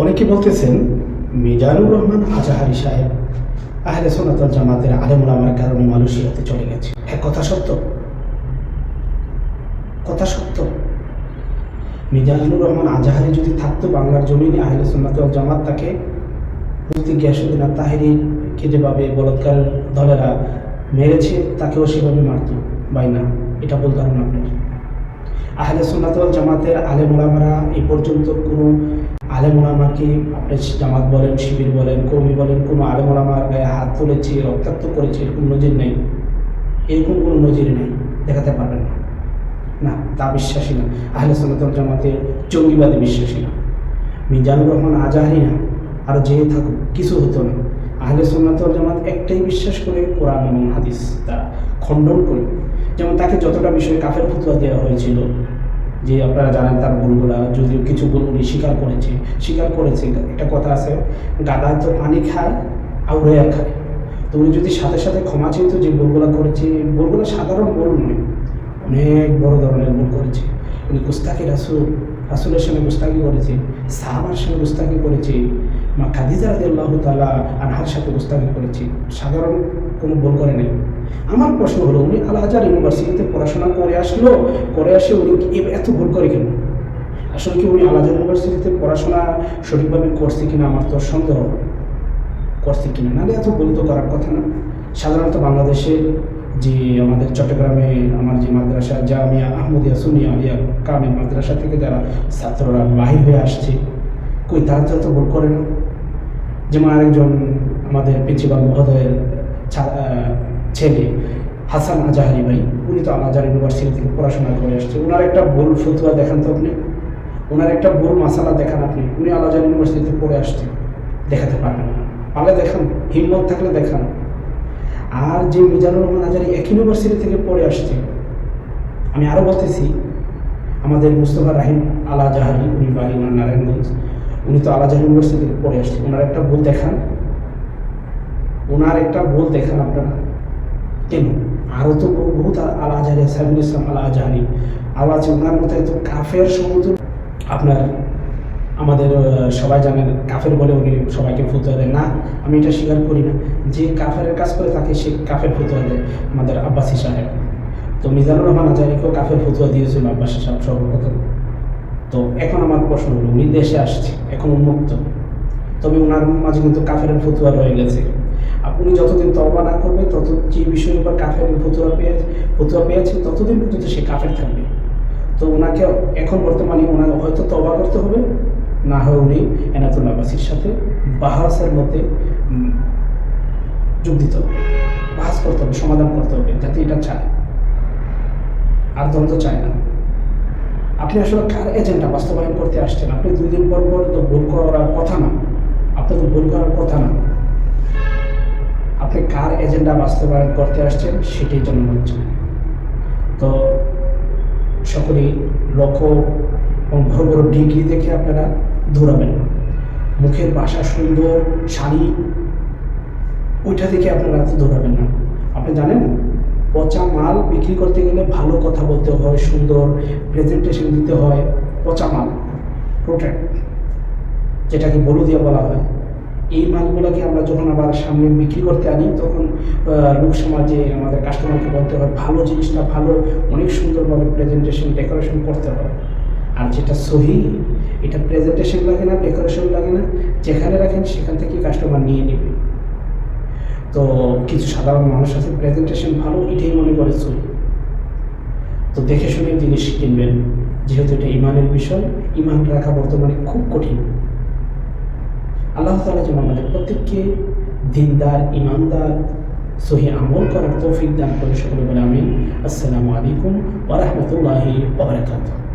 অনেকে বলতেছেন, মিজানুর রহমান আজাহারি সাহেব আহলে সোনাতল জামাতের আলেমুল আমার কারণে মালয়েশিয়াতে চলে গেছে। হ্যাঁ কথা সত্য। কথা সত্য। মিজানুর রহমান আজাহারি যদি থাকতো বাংলার জমিনে, আহলে সোনাতল জামাত তাকে মুফতি গিয়াসুদ্দিন তাহিরিকে যেভাবে বলৎকার দলেরা মেরেছে, তাকেও সেভাবে মারত বাই না, এটা বলতে হবে আপনার। আহলে সুন্নাতল জামাতের আলেম ওলামারা এই পর্যন্ত কোনো আলেম ওলামাকে আপনি জামাত বলেন, শিবির বলেন, কর্মী বলেন, কোনো আলেম ওলামার গায়ে হাত তুলেছে, রক্তাক্ত করেছে, এরকম নজির নেই। এরকম কোনো নজির নেই, দেখাতে পারবেন না। না, তা বিশ্বাসী না। আহলে সুন্নাতল জামাতের জঙ্গিবাদে বিশ্বাসী না। মিজানুর রহমান আজাহারি না আরও যেয়ে থাকুক, কিছু হতো না। আহলে সুন্নাতল জামাত একটাই বিশ্বাস করে কোরআন এবং হাদিস তারা খণ্ডন করে। যেমন তাকে যতটা বিষয়ে কাফের ফতুয়া দেওয়া হয়েছিল যে আপনারা জানেন তার ভুলগুলা যদিও কিছু ভুল উনি স্বীকার করেছে স্বীকার করেছে একটা কথা আছে, গাদা তো পানি খায়, আউড়াইয়া খায়। তো উনি যদি সাথে সাথে ক্ষমা চেয়েতো যে ভুলগুলা করেছে, ভুলগুলো সাধারণ ভুল নয়, অনেক বড় ধরনের ভুল করেছে। উনি গুস্তাকি রাসুল, রাসুলের সঙ্গে গুস্তাকি করেছে, সাহাবার সঙ্গে গুস্তাকি করেছে, মা খাদিজা রাজি আল্লাহ তালা আনহার সাথে গুস্তাকি করেছে। সাধারণ কোনো ভুল করে নেই। আমার প্রশ্ন হলো, উনি আল আজহার ইউনিভার্সিটিতে পড়াশোনা করে আসলো, করে আসে উনি এত ভুল করে কেন? আসলে কি উনি আল ইউনিভার্সিটিতে পড়াশোনা সঠিকভাবে করছে কিনা আমার তো সন্দেহ করছে কিনা? নাহলে এত ভুল তো করার কথা না। সাধারণত বাংলাদেশের যে আমাদের চট্টগ্রামে আমার যে মাদ্রাসা, জামিয়া আহমদিয়া সুনিয়া আলিয়া কামিল মাদ্রাসা থেকে যারা ছাত্ররা বাহির হয়ে আসছে, কই তারা তো এত ভুল করে না? যেমন আরেকজন আমাদের প্রিন্সিপাল মহোদয়ের ছেলে হাসান আজাহারি ভাই, উনি তো আজাহার ইউনিভার্সিটি থেকে পড়াশোনা করে আসছে। ওনার একটা ভুল ফতুয়া দেখান তো আপনি। ওনার একটা ভুল মাসালা দেখান আপনি। উনি আলাজার ইউনিভার্সিটিতে পড়ে আসছে। দেখাতে পারবেন না। পারলে দেখান, হিম্মত থাকলে দেখান। আর যে মিজানুর রহমান আজারি এক ইউনিভার্সিটি থেকে পড়ে আসছে, আমি আরও বলতেছি, আমাদের মুস্তফা রাহিম আলা জাহারি উনি বাড়ি ওনার নারায়ণগঞ্জ, উনি তো আলাজাহার ইউনিভার্সিটি থেকে পড়ে আসছে। ওনার একটা ভুল দেখান। ওনার একটা ভুল দেখান আপনারা। কেন? আরও তো বহু- বহুত আল আজহারি সাইবুল ইসলাম আল আজহারি আছে ওনার মতো এত কাফের সমতুল আপনার, আমাদের সবাই জানেন কাফের বলে উনি সবাইকে ফতুয়া দেয় না, আমি এটা স্বীকার করি না। যে কাফের কাজ করে তাকে সে কাফের ফতুয়া দেয়, আমাদের আব্বাসি সাহেব। তো মিজানুর রহমান আজারিকেও কাফের ফতুয়া দিয়েছিল আব্বাসি সাহেব সর্বপ্রথম। তো এখন আমার প্রশ্ন হলো, উনি দেশে আসছে, এখন উন্মুক্ত। তবে ওনার মাঝে কিন্তু কাফের ফতুয়া রয়ে গেছে। আপনি যতদিন তবা না করবে তত যে বিষয়ের উপর কাফের ফতুয়া পেয়ে ফতুয়া পেয়েছে, ততদিন পর্যন্ত সে কাফের থাকবে। তো ওনাকে এখন বর্তমানে ওনাকে হয়তো তবা করতে হবে। না হয় উনি এনাতুল আব্বাসির সাথে বাহাসের মধ্যে যোগ দিতে হবে। বাহাস করতে হবে, সমাধান করতে হবে, যাতে এটা চায়। আর দ্বন্দ্ব চায় না। আপনি আসলে কার এজেন্ডা বাস্তবায়ন করতে আসছেন? আপনি দুই দিন পর পর তো ভুল করার কথা না। আপনার তো ভুল করার কথা না। আপনি কার এজেন্ডা বাস্তবায়ন করতে আসছেন সেটাই জন্য হচ্ছে তো সকলেই লক্ষ্য এবং বড় বড় ডিগ্রি দেখে আপনারা দৌড়াবেন না মুখের বাসা সুন্দর, শাড়ি, ওইটা দেখে আপনারা দৌড়াবেন না। আপনি জানেন, পচা মাল বিক্রি করতে গেলে ভালো কথা বলতে হয়, সুন্দর প্রেজেন্টেশন দিতে হয়, পচা মাল প্রোডাক্ট যেটাকে বলু দিয়ে বলা হয়। এই মালগুলোকে আমরা যখন আবার সামনে বিক্রি করতে আনি, তখন লোক সমাজে আমাদের কাস্টমারকে বলতে হয়, ভালো জিনিসটা ভালো, অনেক সুন্দরভাবে প্রেজেন্টেশন ডেকোরেশন করতে হয়। আর যেটা সহি, এটা প্রেজেন্টেশন লাগে না ডেকোরেশন লাগে না, যেখানে রাখেন সেখান থেকে কাস্টমার নিয়ে নেবে। তো কিছু সাধারণ মানুষ আছে প্রেজেন্টেশন ভালো, এটাই মনে করে সহি। তো দেখে শুনে জিনিস কিনবেন, যেহেতু এটা ইমানের বিষয়, ইমান রাখা বর্তমানে খুব কঠিন। আল্লাহ তালা যেন আমাদের প্রত্যেককে দিনদার ইমানদার সহি আমল করার তৌফিক দান করে সকলে বলে আমিন। আসসালামু আলাইকুম ওরহমতুল্লাহি ওবরাকাতুহ